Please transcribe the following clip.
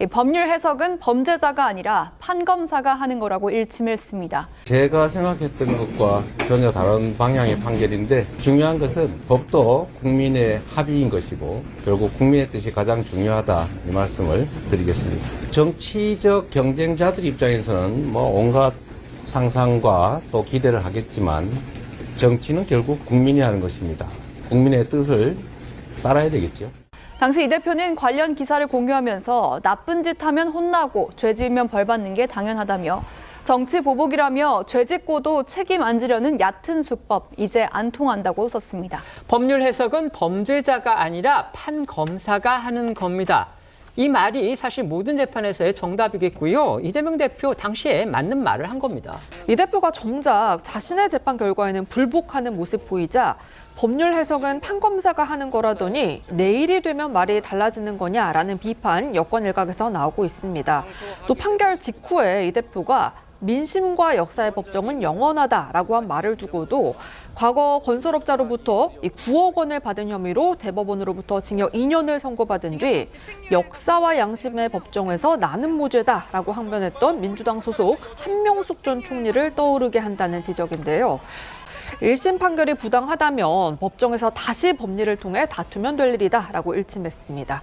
이 법률 해석은 범죄자가 아니라 판검사가 하는 거라고 일침했습니다. 제가 생각했던 것과 전혀 다른 방향의 판결인데 중요한 것은 법도 국민의 합의인 것이고 결국 국민의 뜻이 가장 중요하다 이 말씀을 드리겠습니다. 정치적 경쟁자들 입장에서는 뭐 온갖 상상과 또 기대를 하겠지만 정치는 결국 국민이 하는 것입니다. 국민의 뜻을 따라야 되겠죠. 당시 이 대표는 관련 기사를 공유하면서 나쁜 짓 하면 혼나고 죄 지으면 벌 받는 게 당연하다며 정치 보복이라며 죄 짓고도 책임 안 지려는 얕은 수법 이제 안 통한다고 썼습니다. 법률 해석은 범죄자가 아니라 판 검사가 하는 겁니다. 이 말이 사실 모든 재판에서의 정답이겠고요. 이재명 대표 당시에 맞는 말을 한 겁니다. 이 대표가 정작 자신의 재판 결과에는 불복하는 모습 보이자 법률 해석은 판검사가 하는 거라더니 내일이 되면 말이 달라지는 거냐라는 비판 여권 일각에서 나오고 있습니다. 또 판결 직후에 이 대표가 민심과 역사의 법정은 영원하다라고 한 말을 두고도 과거 건설업자로부터 이 9억 원을 받은 혐의로 대법원으로부터 징역 2년을 선고받은 뒤 역사와 양심의 법정에서 나는 무죄다라고 항변했던 민주당 소속 한명숙 전 총리를 떠오르게 한다는 지적인데요. 1심 판결이 부당하다면 법정에서 다시 법리를 통해 다투면 될 일이다라고 일침했습니다.